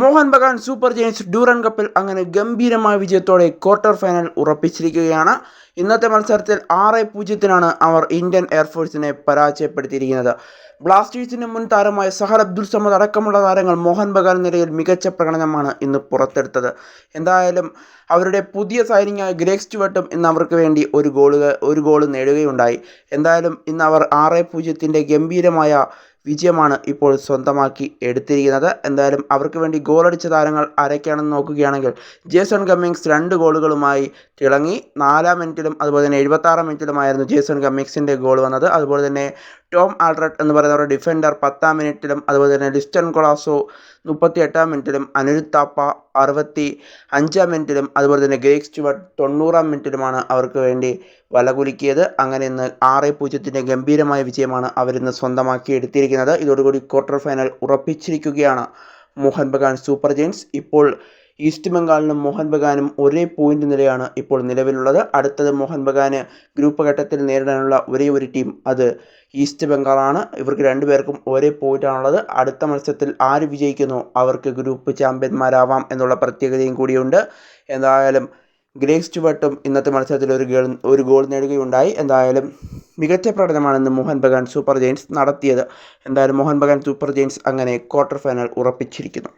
Mohun Bagan super giants Durand കപ്പിൽ അങ്ങനെ ഗംഭീരമായ വിജയത്തോടെ ക്വാർട്ടർ ഫൈനൽ ഉറപ്പിച്ചിരിക്കുകയാണ്. ഇന്നത്തെ മത്സരത്തിൽ ആറ് പൂജ്യത്തിനാണ് അവർ ഇന്ത്യൻ എയർഫോഴ്സിനെ പരാജയപ്പെടുത്തിയിരിക്കുന്നത്. ബ്ലാസ്റ്റേഴ്സിന് മുൻ താരമായ സഹർ അബ്ദുൽ സമദ് അടക്കമുള്ള താരങ്ങൾ മോഹൻ ബഗാൻ നിലയിൽ മികച്ച പ്രകടനമാണ് ഇന്ന് പുറത്തെടുത്തത്. എന്തായാലും അവരുടെ പുതിയ സൈനിങ് ഗ്രേഗ് സ്റ്റുവട്ടും ഇന്ന് അവർക്ക് വേണ്ടി ഒരു ഗോൾ ഒരു ഗോൾ നേടുകയുണ്ടായി. എന്തായാലും ഇന്ന് അവർ ആറ് പൂജ്യത്തിന്റെ ഗംഭീരമായ വിജയമാണ് ഇപ്പോൾ സ്വന്തമാക്കി എടുത്തിരിക്കുന്നത്. എന്തായാലും അവർക്ക് വേണ്ടി ഗോളടിച്ച താരങ്ങൾ ആരൊക്കെയാണെന്ന് നോക്കുകയാണെങ്കിൽ ജേസൺ കമ്മിങ്സ് രണ്ട് ഗോളുകളുമായി തിളങ്ങി. നാലാം മിനിറ്റിലും അതുപോലെ തന്നെ എഴുപത്താറാം മിനിറ്റിലുമായിരുന്നു ജേസൺ കമ്മിങ്സിന്റെ ഗോൾ വന്നത്. അതുപോലെ തന്നെ ടോം ആൾറട്ട് എന്ന് പറയുന്ന ഒരു ഡിഫൻഡർ പത്താം മിനിറ്റിലും അതുപോലെ തന്നെ ലിസ്റ്റൺ കൊളാസോ മുപ്പത്തി എട്ടാം മിനിറ്റിലും അനിരുദ്ധ് താപ്പ അറുപത്തി അഞ്ചാം മിനിറ്റിലും അതുപോലെ തന്നെ ഗ്രേക്സ് സ്റ്റുവർട്ട് തൊണ്ണൂറാം മിനിറ്റിലുമാണ് അവർക്ക് വേണ്ടി വലകുലുക്കിയത് അങ്ങനെ ഇന്ന് ആറ് പൂജ്യത്തിന്റെ ഗംഭീരമായ വിജയമാണ് അവരിന്ന് സ്വന്തമാക്കി എടുത്തിരിക്കുന്നത്. ഇതോടുകൂടി ക്വാർട്ടർ ഫൈനൽ ഉറപ്പിച്ചിരിക്കുകയാണ് മോഹൻ ബഗാൻ സൂപ്പർ ജെയിൻസ്. ഇപ്പോൾ ഈസ്റ്റ് ബംഗാളിനും മോഹൻ ബഗാനും ഒരേ പോയിന്റ് നിലയാണ് ഇപ്പോൾ നിലവിലുള്ളത്. അടുത്തത് മോഹൻ ബഗാന് ഗ്രൂപ്പ് ഘട്ടത്തിൽ നേരിടാനുള്ള ഒരേ ഒരു ടീം അത് ഈസ്റ്റ് ബംഗാളാണ് ഇവർക്ക് രണ്ടുപേർക്കും ഒരേ പോയിന്റാണുള്ളത് അടുത്ത മത്സരത്തിൽ ആര് വിജയിക്കുന്നു? അവർക്ക് ഗ്രൂപ്പ് ചാമ്പ്യന്മാരാവാം എന്നുള്ള പ്രത്യേകതയും കൂടിയുണ്ട്. എന്തായാലും ഗ്രേഗ് സ്റ്റുവർട്ടും ഇന്നത്തെ മത്സരത്തിൽ ഒരു ഗോൾ ഒരു ഗോൾ നേടുകയുണ്ടായി. എന്തായാലും മികച്ച പ്രകടനമാണ് ഇന്ന് മോഹൻ ബഗാൻ സൂപ്പർ ജെയിൻസ് നടത്തിയത്. എന്തായാലും മോഹൻ ബഗാൻ സൂപ്പർ ജെയിൻസ് അങ്ങനെ ക്വാർട്ടർ ഫൈനൽ ഉറപ്പിച്ചിരിക്കുന്നു.